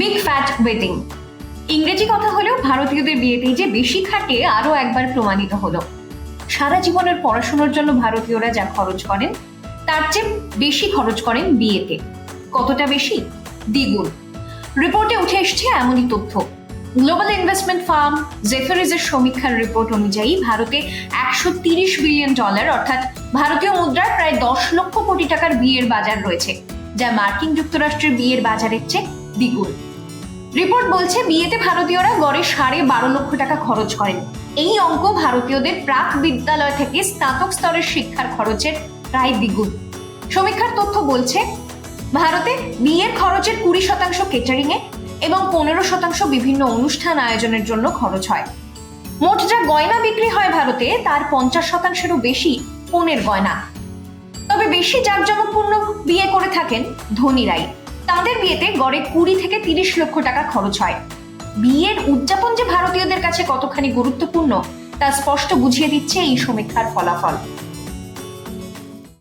Big fat wedding ইংরেজি কথা হলেও ভারতীয়দের বিয়েতেই যে বেশি খাটে আরও একবার প্রমাণিত হলো। সারা জীবনের পড়াশোনার জন্য ভারতীয়রা যা খরচ করেন, তার চেয়ে বেশি খরচ করেন বিয়েতে। কতটা বেশি? দ্বিগুণ। রিপোর্টে উঠে এসছে এমনই তথ্য। গ্লোবাল ইনভেস্টমেন্ট ফার্ম জেফারিজের সমীক্ষার রিপোর্ট অনুযায়ী ভারতে একশো তিরিশ বিলিয়ন ডলার, অর্থাৎ ভারতীয় মুদ্রার প্রায় দশ লক্ষ কোটি টাকার বিয়ের বাজার রয়েছে, যা মার্কিন যুক্তরাষ্ট্রের বিয়ের বাজারের চেয়ে দ্বিগুণ। রিপোর্ট বলছে, বিয়েতে ভারতীয়রা গড়ে সাড়ে বারো লক্ষ টাকা খরচ করেন। এই অঙ্ক ভারতীয়দের প্রাক বিদ্যালয় থেকে স্নাতক স্তরের শিক্ষার খরচের প্রায় দ্বিগুণ। সমীক্ষার তথ্য বলছে, ভারতে বিয়ের খরচের কুড়ি শতাংশ কেটারিং এ এবং পনেরো শতাংশ বিভিন্ন অনুষ্ঠান আয়োজনের জন্য খরচ হয়। মোট যা গয়না বিক্রি হয় ভারতে, তার পঞ্চাশ শতাংশেরও বেশি পণের গয়না। তবে বেশি জাঁকজমকপূর্ণ বিয়ে করে থাকেন ধনীরাই তাদের বিয়েতে গড়ে কুড়ি থেকে তিরিশ লক্ষ টাকা খরচ হয়। বিয়ের উদযাপন যে ভারতীয়দের কাছে কতখানি গুরুত্বপূর্ণ, তা স্পষ্ট বুঝিয়ে দিচ্ছে এই সমীক্ষার ফলাফল।